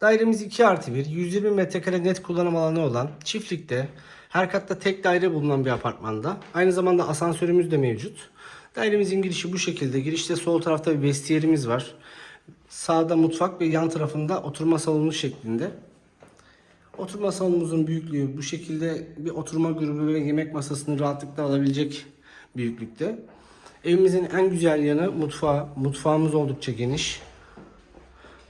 Dairemiz 2 artı 1. 120 metrekare net kullanım alanı olan çiftlikte her katta tek daire bulunan bir apartmanda. Aynı zamanda asansörümüz de mevcut. Dairemizin girişi bu şekilde. Girişte sol tarafta bir vestiyerimiz var. Sağda mutfak ve yan tarafında oturma salonu şeklinde. Oturma salonumuzun büyüklüğü bu şekilde bir oturma grubu ve yemek masasını rahatlıkla alabilecek büyüklükte. Evimizin en güzel yanı mutfağı. Mutfağımız oldukça geniş.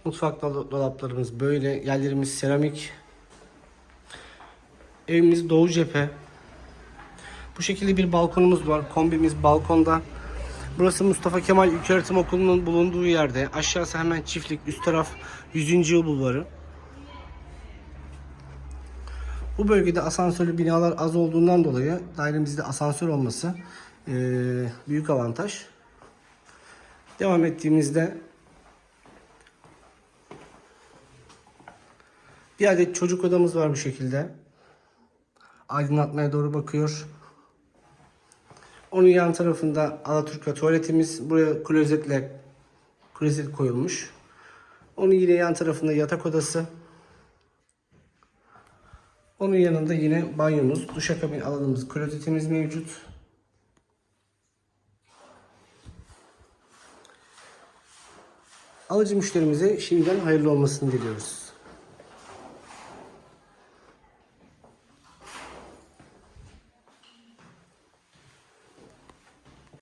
Mutfak dol- dolaplarımız böyle. Yerlerimiz seramik. Evimiz doğu cephe. Bu şekilde bir balkonumuz var. Kombimiz balkonda. Burası Mustafa Kemal İlköğretim Okulu'nun bulunduğu yerde. Aşağısı hemen çiftlik. Üst taraf 100. Yıl Bulvarı. Bu bölgede asansörlü binalar az olduğundan dolayı dairemizde asansör olması büyük avantaj. Devam ettiğimizde bir adet çocuk odamız var bu şekilde. Aydınlatmaya doğru bakıyor. Onun yan tarafında Alaturka tuvaletimiz. Buraya klozetle klozet koyulmuş. Onun yine yan tarafında yatak odası. Onun yanında yine banyomuz, duşakabin alanımız, klozetimiz mevcut. Alıcı müşterimize şimdiden hayırlı olmasını diliyoruz.